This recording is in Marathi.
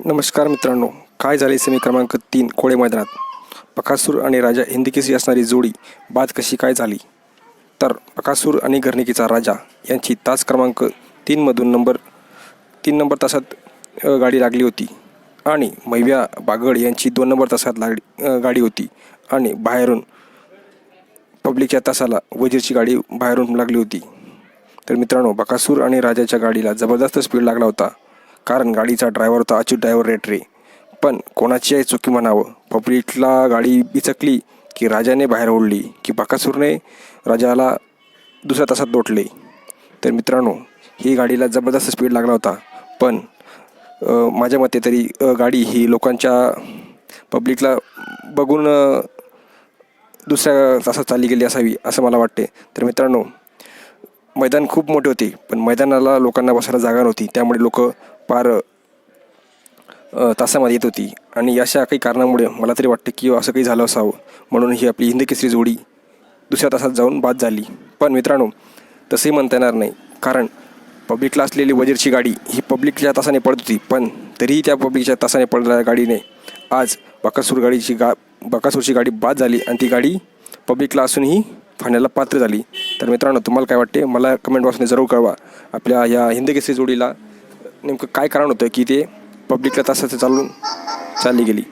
नमस्कार मित्रांनो. काय झाले सेमी क्रमांक तीन कोळे मैदानात? बकासूर आणि राजा हिंदकेसी असणारी जोडी बाद कशी काय झाली? तर पकासूर आणि घरणिकीचा राजा यांची तास क्रमांक तीनमधून नंबर तीन नंबर तासात गाडी लागली होती आणि मैव्या बागड यांची दोन नंबर तासात लागली गाडी होती आणि बाहेरून पब्लिकच्या तासाला वजीरची गाडी बाहेरून लागली होती. तर मित्रांनो बकासूर आणि राजाच्या गाडीला जबरदस्त स्पीड लागला होता. कारण गाडीचा ड्रायव्हर होता अच्युत ड्रायव्हर रेटरे पण कोणाची चुकी म्हणावं. पब्लिकला गाडी बिचकली की राजाने बाहेर ओढली की बकासूरने राजाला दुसऱ्या तासात लोटले तर मित्रांनो ही गाडीला जबरदस्त स्पीड लागला होता. पण माझ्या मते तरी गाडी ही लोकांच्या पब्लिकला बघून दुसऱ्या तासात चालली गेली असावी असं मला वाटते. तर मित्रांनो मैदान खूप मोठे होते पण मैदानाला लोकांना बसायला जागा नव्हती. त्यामुळे लोक पार तासामध्ये येत होती. आणि अशा काही कारणामुळे मला तरी वाटतं की असं काही झालं असावं. म्हणून ही आपली हिंद केसरी जोडी दुसऱ्या तासात जाऊन बाद झाली. पण मित्रांनो तसंही म्हणता येणार नाही. कारण पब्लिकला असलेली वजीरची गाडी ही पब्लिकच्या तासाने पडत होती पण तरीही त्या पब्लिकच्या तासाने पडलेल्या गाडीने आज बकासूर गाडीची गा बकासूरची गाडी बाद झाली आणि ती गाडी पब्लिकला असूनही फाण्याला पात्र झाली. तर मित्रांनो तुम्हाला काय वाटते? मला कमेंट बॉक्सने जरूर कळवा. आपल्या या हिंदकेसरी जोडीला नेमकं काय कारण होतं की ते पब्लिकला तसं चालून चालली गेली?